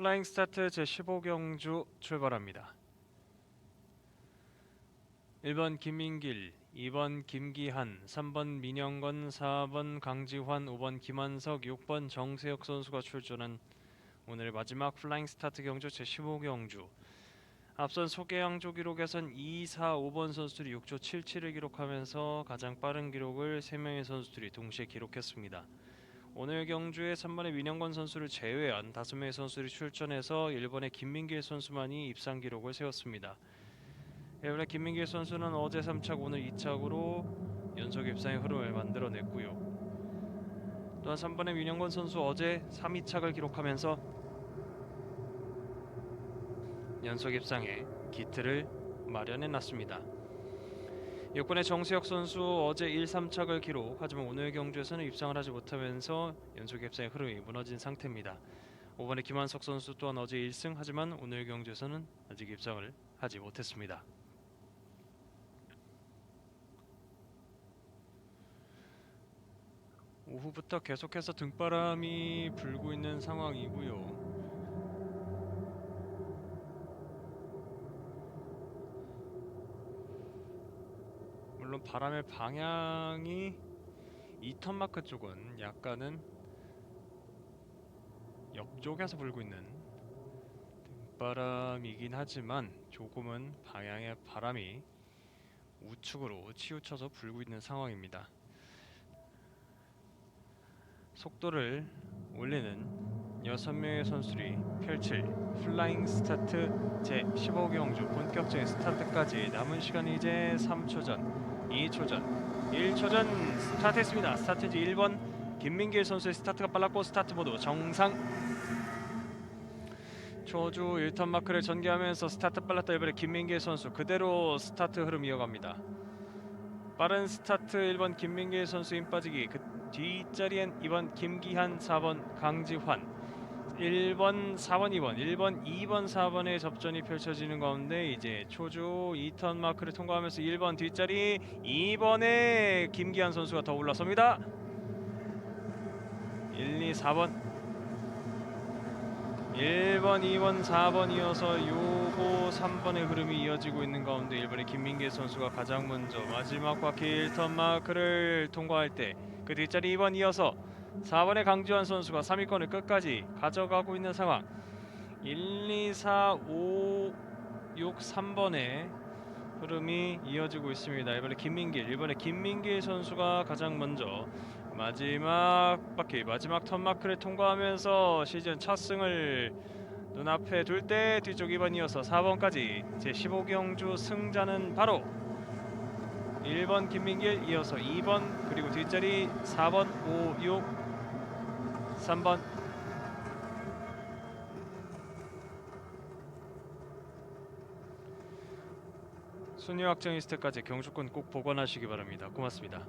플라잉 스타트 제15경주 출발합니다. 1번 김민길, 2번 김기한, 3번 민영건, 4번 강지환, 5번 김한석, 6번 정세혁 선수가 출전한 오늘 마지막 플라잉 스타트 경주 제15경주 앞선 소개양조 기록에선 2, 4, 5번 선수들이 6조 77을 기록하면서 가장 빠른 기록을 3명의 선수들이 동시에 기록했습니다. 오늘 경주에 3번의 민영건 선수를 제외한 5명의 선수들이 출전해서 1번의 김민길 선수만이 입상 기록을 세웠습니다. 1번의 김민길 선수는 어제 3착 오늘 2착으로 연속 입상의 흐름을 만들어냈고요. 또한 3번의 민영건 선수 어제 3, 2착을 기록하면서 연속 입상에 기틀을 마련해 놨습니다. 6번의 정수혁 선수 어제 1, 3착을 기록 하지만 오늘 경주에서는 입상을 하지 못하면서 연속 입상의 흐름이 무너진 상태입니다. 5번의 김한석 선수 또한 어제 1승 하지만 오늘 경주에서는 아직 입상을 하지 못했습니다. 오후부터 계속해서 등바람이 불고 있는 상황이고요. 물론 바람의 방향이 이턴 마크 쪽은 약간은 옆쪽에서 불고 있는 등바람이긴 하지만 조금은 방향의 바람이 우측으로 치우쳐서 불고 있는 상황입니다. 속도를 올리는 6명의 선수들이 펼칠 플라잉 스타트 제15경주 본격적인 스타트까지 남은 시간이 이제 3초 전, 2초 전, 1초 전 스타트했습니다. 스타트지 1번 김민길 선수의 스타트가 빨랐고 스타트 모두 정상 초주 1턴 마크를 전개하면서 스타트 빨랐다 이번에 김민길 선수 그대로 스타트 흐름 이어갑니다. 빠른 스타트 1번 김민길 선수 힘 빠지기 그 뒷자리엔 2번 김기한 4번 강지환 1번 4번 2번. 1번 2번 4번의 접전이 펼쳐지는 가운데 이제 초주 2턴 마크를 통과하면서 1번 뒷자리 2번에 김기한 선수가 더 올라섭니다. 1, 2, 4번. 1번, 2번, 4번 이어서 요거 3번의 흐름이 이어지고 있는 가운데 1번의 김민길 선수가 가장 먼저 마지막 바퀴 1턴 마크를 통과할 때 그 뒷자리 2번 이어서 4번의 강지환 선수가 3위권을 끝까지 가져가고 있는 상황 1, 2, 4, 5, 6, 3번의 흐름이 이어지고 있습니다. 이번에 김민길, 이번에 김민길 선수가 가장 먼저 마지막 바퀴, 마지막 턴 마크를 통과하면서 시즌 첫 승을 눈앞에 둘 때 뒤쪽 2번 이어서 4번까지 제 15경주 승자는 바로 1번 김민길 이어서 2번 그리고 뒷자리 4번 5 6 3번 순위 확정 리스트까지 경주권 꼭 보관하시기 바랍니다. 고맙습니다.